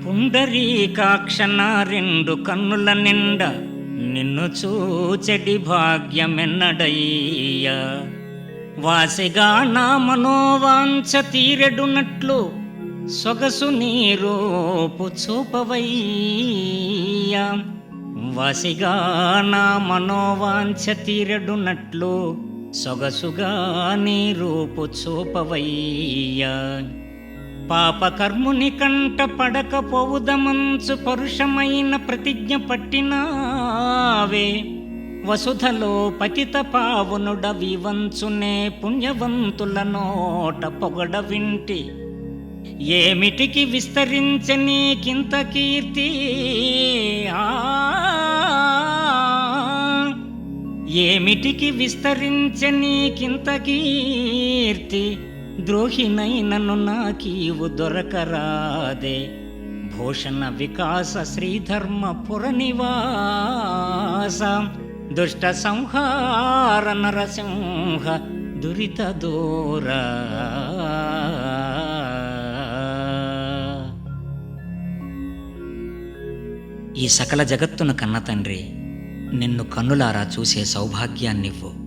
పుండరీకాక్షణ రెండు కన్నుల నిండా నిన్ను చూచెడి భాగ్యమెన్నడయ్యా. వాసిగా నా మనోవాంఛ తీరెడునట్లు సొగసు నీరోపు చూపవయ్యా. వాసిగా నా మనోవాంఛ తీరెడునట్లు సొగసుగా నీ రూపు చూపవయ్యా. పాపకర్ముని కంట పడకపోవుదమంచు పరుషమైన ప్రతిజ్ఞ పట్టినావే. వసుధలో పతిత పావునుడ వివంచునే పుణ్యవంతుల నోట పొగడ వింటి. ఏమిటికి విస్తరించనీకింత కీర్తి? ఆ! ఏమిటికి విస్తరించనీకింత కీర్తి? ద్రోహినైనను నాకీవు దొరకరాదే. భూషణ వికాస శ్రీధర్మ పురనివాస దుష్ట సంహార నరసింహ దురిత దూర. ఈ సకల జగత్తును కన్న తండ్రి నిన్ను కన్నులారా చూసే సౌభాగ్యాన్నివ్వు.